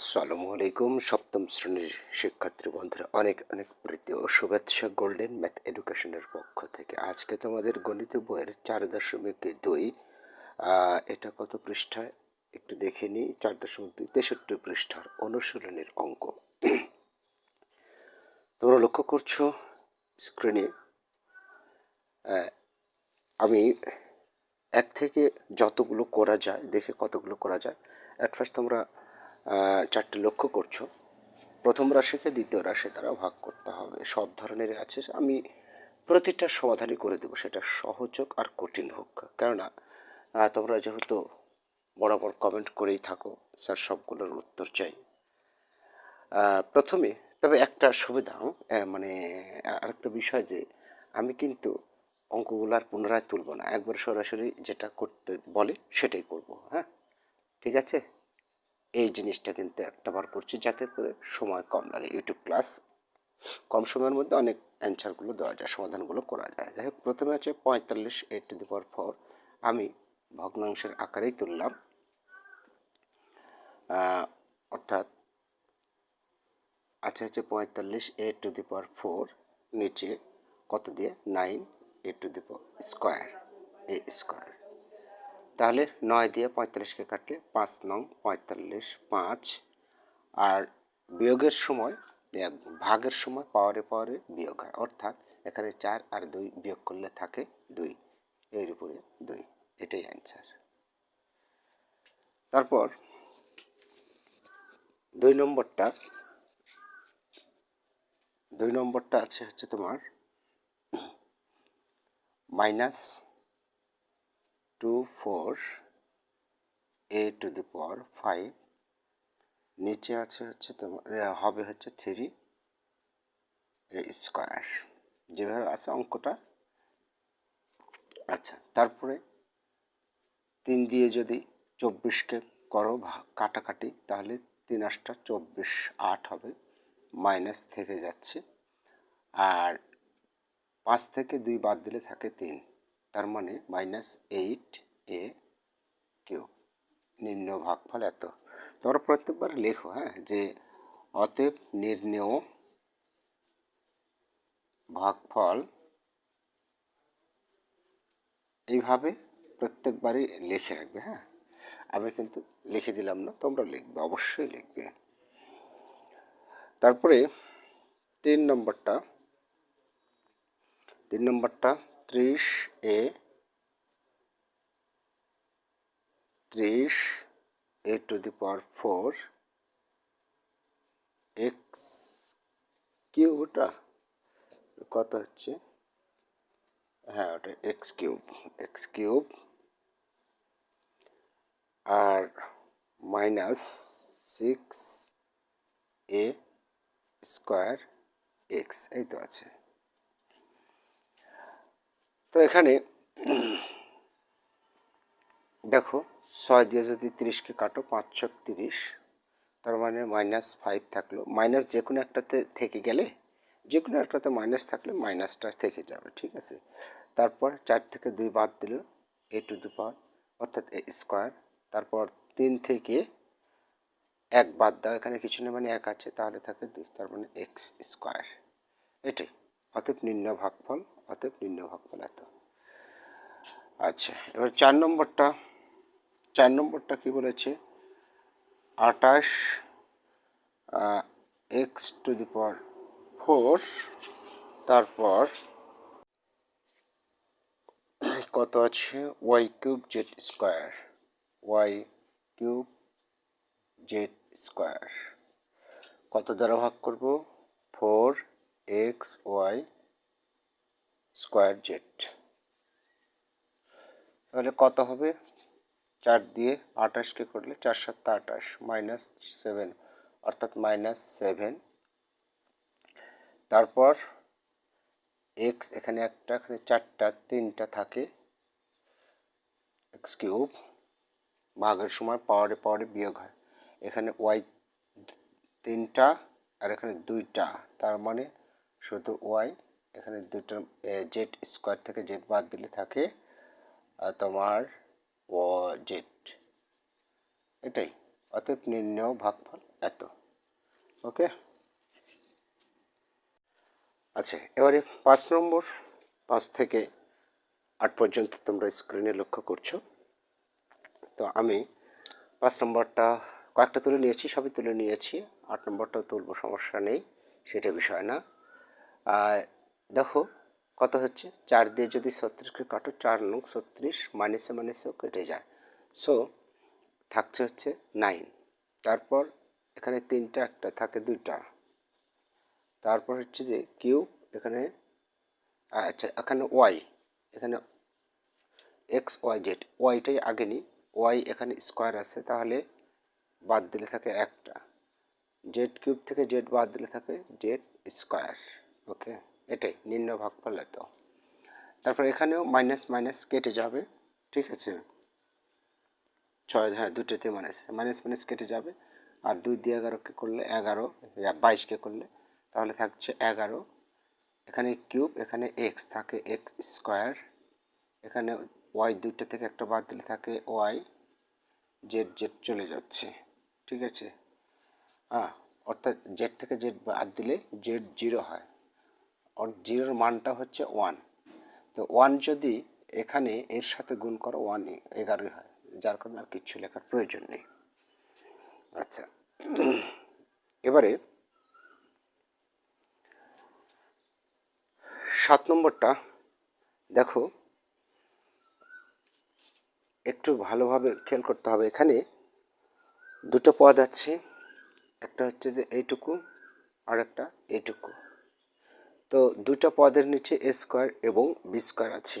আসসালামু আলাইকুম। সপ্তম শ্রেণির শিক্ষার্থী বন্ধুরা, অনেক অনেক প্রীতি ও শুভেচ্ছা গোল্ডেন ম্যাথ এডুকেশনের পক্ষ থেকে। আজকে তোমাদের গণিত বইয়ের চার দশমিক দুই এটা কত পৃষ্ঠায় একটু দেখে নিই। চার দশমিক দুই, তেষট্টি পৃষ্ঠার অনুশীলনের অঙ্ক। তোমরা লক্ষ্য করছ স্ক্রিনে আমি এক থেকে যতগুলো করা যায়, দেখে কতগুলো করা যায়। অ্যাট ফার্স্ট তোমরা চারটে লক্ষ্য করছ। প্রথম রাশিকে দ্বিতীয় রাশি দ্বারা ভাগ করতে হবে। সব ধরনের আছে। আমি প্রতিটা সমাধানই করে দেবো। সেটা সহজ হোক আর কঠিন হোক। কেননা তোমরা যেহেতু বরাবর কমেন্ট করেই থাকো স্যার সবগুলোর উত্তর চাই। প্রথমে, তবে একটা সুবিধা মানে আরেকটা বিষয় যে, আমি কিন্তু অঙ্কগুলো আর পুনরায় তুলব না। একবার সরাসরি যেটা করতে বলে সেটাই করব হ্যাঁ? ঠিক আছে? এই জিনিসটা কিন্তু একটা বার করছি যাতে করে সময় কম লাগে। ইউটিউব ক্লাস কম সময়ের মধ্যে অনেক অ্যান্সারগুলো দেওয়া যায়, সমাধানগুলো করা যায়। যাই হোক, প্রথমে আছে পঁয়তাল্লিশ eight to the power four আমি ভগ্নাংশের আকারেই তুললাম। অর্থাৎ আছে হচ্ছে পঁয়তাল্লিশ এ টু দি পাওয়ার ফোর নিচে কত দিয়ে? Nine a to the power square a square তাহলে নয় দিয়ে পঁয়তাল্লিশকে কাটলে পাঁচ নং পঁয়তাল্লিশ পাঁচ। আর বিয়োগের সময়, এক ভাগের সময় পাওয়ারে পাওয়ারে বিয়োগ হয়। অর্থাৎ এখানে চার আর দুই বিয়োগ করলে থাকে দুই। এর উপরে দুই। এটাই অ্যান্সার তারপর দুই নম্বরটা দুই নম্বরটা আছে হচ্ছে তোমার minus two four, a to the power five, নিচে আছে হচ্ছে তোমার হবে হচ্ছে থ্রি, এ স্কোয়ার। যেভাবে আছে অঙ্কটা। আচ্ছা তারপরে তিন দিয়ে যদি চব্বিশকে করো কাটাকাটি, তাহলে তিন আটটা চব্বিশ আট হবে, মাইনাস থেকে যাচ্ছে। আর পাঁচ থেকে দুই বাদ দিলে থাকে তিন। তার মানে মাইনাস এইট এ কিউ নিম্ন ভাগফল এত। তোমরা প্রত্যেকবার লেখো হ্যাঁ যে অতএব নির্ণেয় ভাগফল এইভাবে প্রত্যেকবারই লিখে রাখবে হ্যাঁ। আমি কিন্তু লিখে দিলাম না তোমরা লিখবে, অবশ্যই লিখবে। তারপরে তিন নম্বরটা তিন নম্বরটা ত্রিশ এ ত্রিশ a to the power four, x cube ওটা কত হচ্ছে? হ্যাঁ ওটা x cube x cube, R minus six a square x, এই তো আছে। এখানে দেখো ছয় দিয়ে যদি তিরিশকে কাটো, পাঁচশো তিরিশ, তার মানে মাইনাস ফাইভ থাকল। মাইনাস যে কোনো একটাতে থেকে গেলে, যে কোনো একটাতে মাইনাস থাকলে মাইনাসটা থেকে যাবে, ঠিক আছে? তারপর চার থেকে দুই বাদ দিল এ টু দি পাওয়ার অর্থাৎ এ স্কোয়ার তারপর তিন থেকে এক বাদ দাও, এখানে কিছু নেই মানে এক আছে, তাহলে থাকে দুই, তার মানে এক্স স্কোয়ার এটাই, অতএব নিম্ন ভাগফল অতএব নিম্ন ভাগফল এত আচ্ছা এবার চার নম্বরটা চার নম্বরটা কি বলেছে? আটাশ x to the power four তারপর কত আছে? Y cube z square y cube z square কত দ্বারা ভাগ করব? Four x y square z. তাহলে কত হবে? চার দিয়ে আঠাশকে করলে চার সাতটা আঠাশ, মাইনাস সেভেন, অর্থাৎ মাইনাস সেভেন। তারপর এক্স এখানে একটা, এখানে চারটা, তিনটা থাকে এক্স কিউব, ভাগের সময় পাওয়ারে পাওয়ারে বিয়োগ হয়। এখানে ওয়াই তিনটা আর এখানে দুইটা, তার মানে শুধু ওয়াই এখানে দুটো জেড স্কোয়ার থেকে জেড বাদ দিলে থাকে তোমার ও, জেড। এটাই, অতএব নির্ণয় ভাগফল এত। ওকে? আচ্ছা এবারে পাঁচ নম্বর, পাঁচ থেকে আট পর্যন্ত তোমরা স্ক্রিনে লক্ষ্য করছ। তো আমি পাঁচ নম্বরটা কয়েকটা তুলে নিয়েছি, সবই তুলে নিয়েছি। আট নম্বরটাও তুলবো, সমস্যা নেই, সেটা বিষয় না। দেখো, কত হচ্ছে? চার দিয়ে যদি ছত্রিশকে কাটো, চার নং ছত্রিশ, মাইনাসে মাইনাসেও কেটে যায়। সো থাকছে হচ্ছে নাইন তারপর এখানে তিনটা, একটা থাকে দুইটা। তারপর হচ্ছে যে কিউ এখানে আচ্ছা এখানে ওয়াই এখানে এক্স ওয়াই জেড ওয়াইটাই আগে নিই ওয়াই এখানে স্কোয়ার আছে, তাহলে বাদ দিলে থাকে একটা। জেড কিউব থেকে জেড বাদ দিলে থাকে জেড স্কোয়ার ওকে এটাই, নিম্ন ভাগফল এত তারপর এখানেও মাইনাস মাইনাস কেটে যাবে, ঠিক আছে? ছয় হ্যাঁ দুটোতে মাইনাস মাইনাস মাইনাস কেটে যাবে। আর দুই দিয়ে এগারোকে করলে এগারো বাইশকে করলে, তাহলে থাকছে এগারো। এখানে কিউব এখানে এক্স থাকে এক্স স্কোয়ার এখানে ওয়াই দুইটা থেকে একটা বাদ দিলে থাকে ওয়াই জেড জেড চলে যাচ্ছে, ঠিক আছে? হ্যাঁ অর্থাৎ জেড থেকে জেড বাদ দিলে জেড জিরো হয়। আর জিরোর মানটা হচ্ছে ওয়ান তো ওয়ান যদি এখানে এর সাথে গুণ করো ওয়ান এগারোই হয়, যার কারণে আর কিচ্ছু লেখার প্রয়োজন নেই। আচ্ছা এবারে সাত নম্বরটা, দেখো, একটু ভালোভাবে খেয়াল করতে হবে। এখানে দুটো পদ আছে, একটা হচ্ছে যে এইটুকু আর একটা এইটুকু। তো দুটো পদের নিচে এ স্কোয়ার এবং বি স্কোয়ার আছে।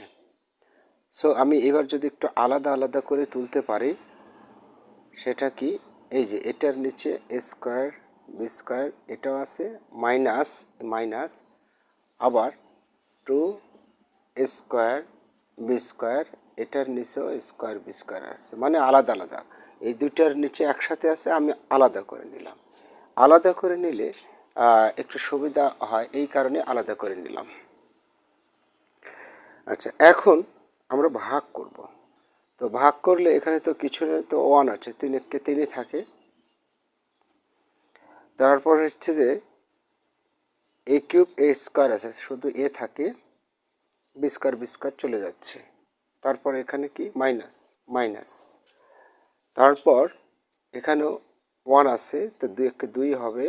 সো আমি এবার যদি একটু আলাদা আলাদা করে তুলতে পারি, সেটা কি? এই যে, এটার নিচে এ স্কোয়ার বি স্কোয়ার এটাও আছে মাইনাস মাইনাস আবার টু স্কোয়ার বি স্কোয়ার এটার নিচেও স্কোয়ার বি স্কোয়ার আছে। মানে আলাদা আলাদা। এই দুটার নিচে একসাথে আছে, আমি আলাদা করে নিলাম। আলাদা করে নিলে একটু সুবিধা হয়, এই কারণে আলাদা করে নিলাম। আচ্ছা এখন আমরা ভাগ করব। তো ভাগ করলে এখানে তো কিছু তো ওয়ান আছে, তিন এককে তিনই থাকে। তারপর হচ্ছে যে এ কিউব এ স্কোয়ার আছে, শুধু এ থাকে বি স্কোয়ার বি স্কোয়ার চলে যাচ্ছে। তারপর এখানে কি? মাইনাস মাইনাস তারপর এখানেও ওয়ান আছে, তো দুই, একে দুই হবে।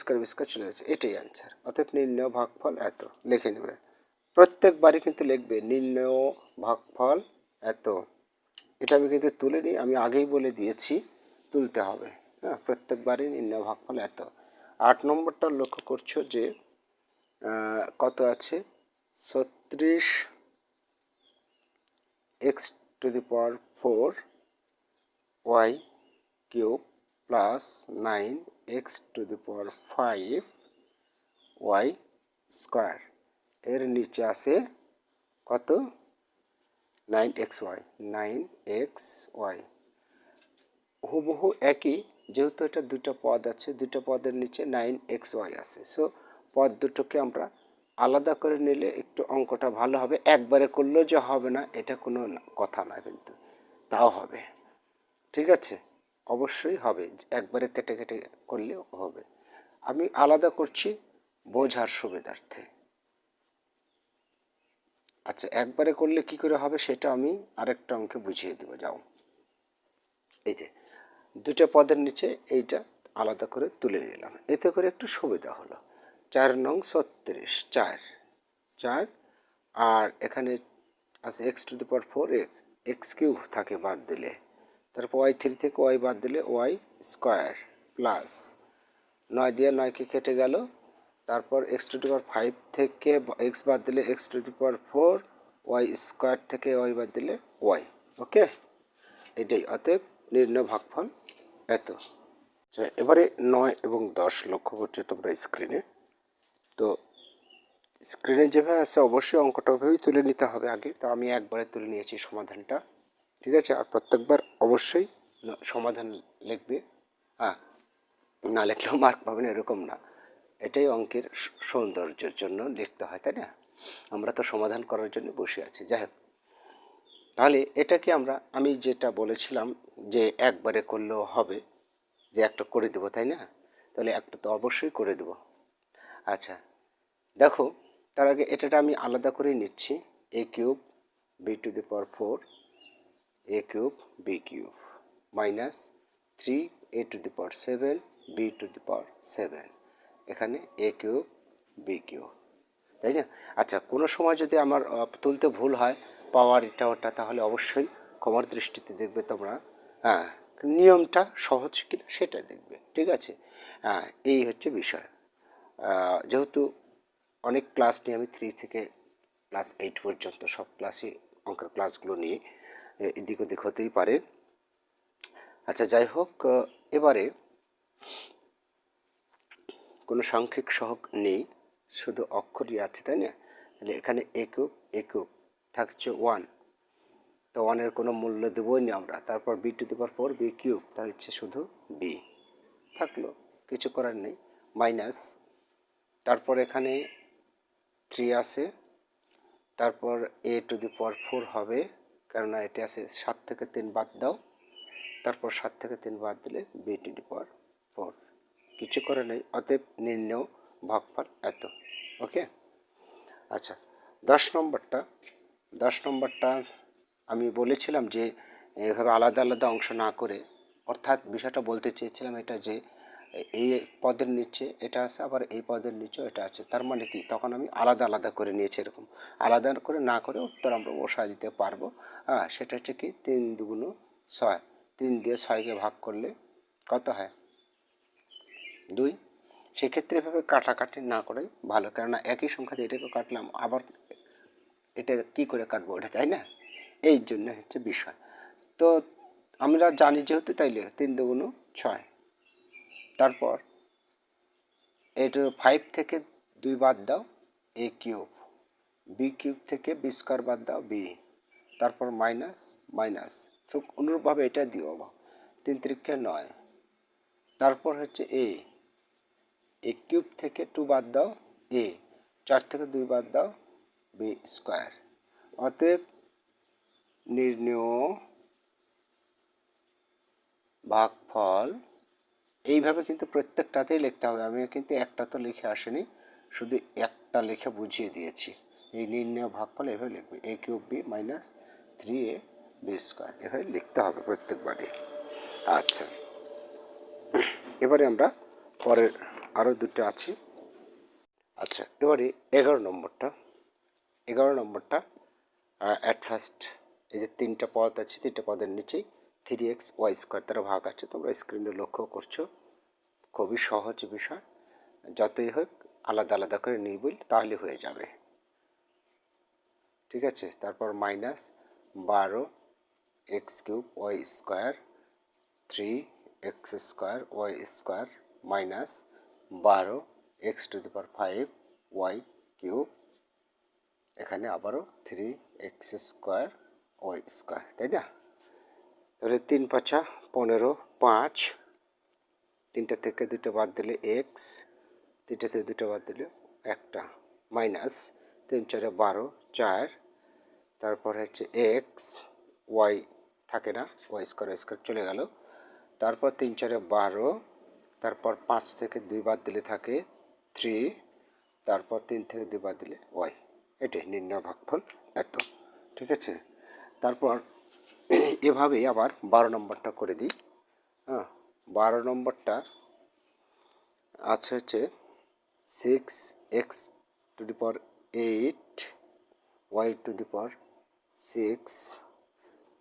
স্কোয়ার স্কোয়ার চলে যাচ্ছে, এটাই অ্যান্সার অতএব নির্ণয় ভাগফল এত, লিখে নেবে। প্রত্যেকবারই কিন্তু লিখবে, নির্ণয় ভাগফল এত। এটা আমি কিন্তু তুলে নিই, আমি আগেই বলে দিয়েছি, তুলতে হবে। হ্যাঁ প্রত্যেকবারই নির্ণয় ভাগফল এত। আট নম্বরটা লক্ষ্য করছ যে কত আছে? ছত্রিশ x to the power four y cube plus nine x to the power five y square এর নিচে আছে কত? Nine x y nine x y হুবহু একই, যেহেতু এটা দুটো পদ আছে, দুটো পদের নিচে নাইন এক্স ওয়াই আছে। সো পদ দুটোকে আমরা আলাদা করে নিলে একটু অঙ্কটা ভালো হবে। একবারে করলেও যে হবে না, এটা কোনো কথা না কিন্তু, তাও হবে। ঠিক আছে? অবশ্যই হবে, একবারে কেটে কেটে করলেও হবে। আমি আলাদা করছি বোঝার সুবিধার্থে। আচ্ছা একবারে করলে কি করে হবে সেটা আমি আরেকটা অঙ্কে বুঝিয়ে দেবো, যাও। এই যে দুটো পদের নিচে এইটা আলাদা করে তুলে নিলাম। এতে করে একটু সুবিধা হলো। চার নং ছত্রিশ, চার চার, আর এখানে আছে x to the power four x x cube থাকে বাদ দিলে। তারপর ওয়াই থ্রি থেকে ওয়াই বাদ দিলে ওয়াই স্কোয়ার প্লাস নয় দিয়ে নয়কে কেটে গেল। তারপর এক্স টু পাওয়ার ফাইভ থেকে এক্স বাদ দিলে x to the power four, y square থেকে ওয়াই বাদ দিলে ওয়াই, ওকে? এটাই, অতএব নির্ণয় ভাগফল এত। আচ্ছা এবারে নয় এবং দশ লক্ষ্য করছ তোমরা স্ক্রিনে। তো স্ক্রিনে যেভাবে আছে অবশ্যই অঙ্কটা ওভাবেই তুলে নিতে হবে আগে। তো আমি একবারে তুলে নিয়েছি সমাধানটা। ঠিক আছে? আর প্রত্যেকবার অবশ্যই সমাধান লিখবে। হ্যাঁ না লিখলেও মার্ক পাবে না এরকম না। এটাই অঙ্কের সৌন্দর্যের জন্য লিখতে হয়, তাই না? আমরা তো সমাধান করার জন্য বসে আছি। যাই হোক। তাহলে এটাকে আমরা, আমি যেটা বলেছিলাম যে একবারে করলেও হবে, যে একটা করে দেবো, তাই না? তাহলে একটা তো অবশ্যই করে দেবো। আচ্ছা দেখো, তার আগে এটাটা আমি আলাদা করেই নিচ্ছি। A cube b to the power four a cube b cube minus three a to the power seven b to the power seven এখানে এ কিউব বি কিউব তাই না? আচ্ছা কোনো সময় যদি আমার তুলতে ভুল হয় পাওয়ার এটা ওটা, তাহলে অবশ্যই ক্ষমার দৃষ্টিতে দেখবে তোমরা। হ্যাঁ নিয়মটা সহজ কিনা সেটা দেখবে, ঠিক আছে? হ্যাঁ এই হচ্ছে বিষয়। যেহেতু অনেক ক্লাস নিয়ে আমি থ্রি থেকে ক্লাস এইট পর্যন্ত সব ক্লাসই অঙ্কের ক্লাসগুলো নিয়ে এদিক ওদিক হতেই পারে। আচ্ছা যাই হোক এবারে কোনো সাংখ্যিক সহগ নেই, শুধু অক্ষরই আছে, তাই না? তাহলে এখানে একুব একুব থাকছে ওয়ান তো ওয়ানের কোনো মূল্য দেবই না আমরা। তারপর b to the power four b cube তা হচ্ছে শুধু বি থাকল, কিছু করার নেই মাইনাস তারপর এখানে থ্রি আছে। তারপর এ টু দি পাওয়ার ফোর হবে। কেননা এটা আছে সাত থেকে তিন বাদ দাও। তারপর সাত থেকে তিন বাদ দিলে b to the power four কিছু করে নেই, অতএব নির্ণয় ভাগফল এত, ওকে? আচ্ছা দশ নম্বরটা দশ নম্বরটা আমি বলেছিলাম যে এভাবে আলাদা আলাদা অংশ না করে, অর্থাৎ বিষয়টা বলতে চেয়েছিলাম এটা যে এই পদের নিচে এটা আছে, আবার এই পদের নিচেও এটা আছে। তার মানে কি? তখন আমি আলাদা আলাদা করে নিয়েছি এরকম। আলাদা করে না করে উত্তর আমরা বসা দিতে পারব। হ্যাঁ সেটা হচ্ছে কি? তিন দুগুণ ছয়। তিন দিয়ে ছয়কে ভাগ করলে কত হয়? দুই। সেক্ষেত্রে এভাবে কাটাকাটি না করাই ভালো। কেননা একই সংখ্যা দিয়ে এটাকে কাটলাম, আবার এটা কি করে কাটবো ওটা, তাই না? এই জন্য হচ্ছে বিষয়। তো আমরা জানি যেহেতু তাইলে তিন দুগুণ ছয়। তারপর এটা ফাইভ থেকে দুই বাদ দাও এ কিউব বি কিউব থেকে বি স্কোয়ার বাদ দাও বি তারপর মাইনাস মাইনাস তো অনুরূপভাবে এটা দিও তিন তিরিক্ষে নয়, তারপর হচ্ছে এ এ কিউব থেকে টু বাদ দাও এ চার থেকে দুই বাদ দাও বি স্কোয়ার অতএব নির্ণয়, ভাগফল এইভাবে কিন্তু প্রত্যেকটাতেই লিখতে হবে। আমি কিন্তু একটা তো লিখে আসিনি, শুধু একটা লিখে বুঝিয়ে দিয়েছি। এই নির্ণয় ভাগফল এভাবে লিখবে a cube b minus three a b square এভাবে লিখতে হবে প্রত্যেকবারই। আচ্ছা এবারে আমরা পরের আরও দুটো আছে। আচ্ছা এবারে এগারো নম্বরটা এগারো নম্বরটা অ্যাট ফার্স্ট এই যে তিনটা পদ আছে, তিনটা পদের নিচেই থ্রি এক্স ওয়াই স্কোয়ার তারা ভাগ আছে, তোমরা স্ক্রিনে লক্ষ্য করছ। খুবই সহজ বিষয়। যতই হোক, আলাদা আলাদা করে নিবই তাহলে হয়ে যাবে। ঠিক আছে? তারপর মাইনাস বারো x cube y square, three x square y square minus বারো x to the power five y cube. এখানে আবারও three x square y square, তাই না? তাহলে তিন পাঁচা, পনেরো, পাঁচ। তিনটা থেকে দুটো বাদ দিলে এক্স তিনটা থেকে দুটো বাদ দিলে একটা মাইনাস তিন চারে বারো, চার। তারপর হচ্ছে এক্স ওয়াই থাকে না ওয়াই স্কোয়ার স্কোয়ার চলে গেল। তারপর তিন চারে বারো, তারপর পাঁচ থেকে দুই বাদ দিলে থাকে থ্রি তারপর তিন থেকে দুই বাদ দিলে ওয়াই এটাই নির্ণয় ভাগফল এত, ঠিক আছে? তারপর এভাবেই আবার বারো নম্বরটা করে দিই। হ্যাঁ বারো নম্বরটা আছে হচ্ছে six x to the power eight y to the power six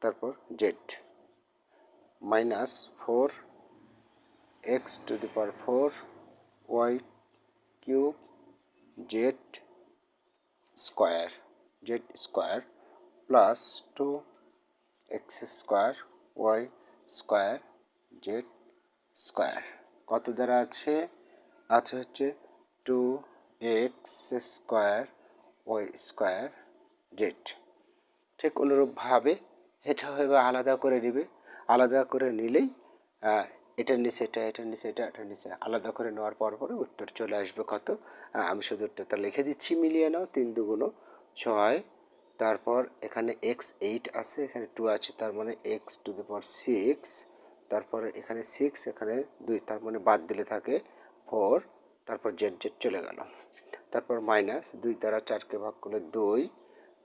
তারপর z minus four x to the power four y cube z square z square plus two x square, y square, z square. কত দ্বারা আছে? আছে হচ্ছে two x square, y square, z. ঠিক অনুরূপভাবে এটা হবে আলাদা করে নেবে। আলাদা করে নিলেই এটার নিচে, এটা এটার নিচে, এটা এটার নিচে। আলাদা করে নেওয়ার পর পরে উত্তর চলে আসবে কত? আমি শুধু উত্তরটা লিখে দিচ্ছি, মিলিয়ে নাও, তিন দুগুণ ছয় তারপর এখানে এক্স এইট আছে, এখানে টু আছে, তার মানে x to the power six, তারপরে এখানে সিক্স, এখানে দুই, তার মানে বাদ দিলে থাকে ফোর, তারপর জেড জেড চলে গেল। তারপর মাইনাস দুই দ্বারা চারকে ভাগ করলে দুই,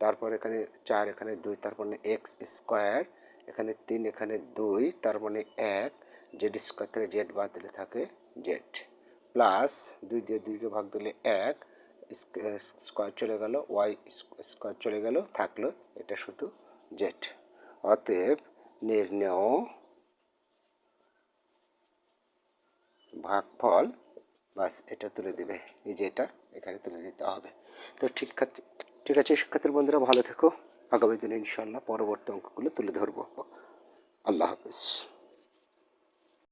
তারপর এখানে চার, এখানে দুই, তার মানে এক্স স্কোয়ার, এখানে তিন, এখানে দুই, তার মানে এক, জেড স্কোয়ার থেকে জেড বাদ দিলে থাকে জেড। প্লাস দুই দিয়ে দুইকে ভাগ দিলে এক স্কোয়ার চলে গেল, ওয়াই স্কোয়ার চলে গেল, থাকল এটা শুধু জেড অতএব নির্ণেয় ভাগফল, বাস এটা তুলে দেবে, এই যে এটা, এখানে তুলে দিতে হবে। তো ঠিক আছে ঠিক আছে শিক্ষার্থীর বন্ধুরা, ভালো থেকো। আগামী দিনে ইনশাল্লাহ পরবর্তী অঙ্কগুলো তুলে ধরবো। আল্লাহ হাফিজ।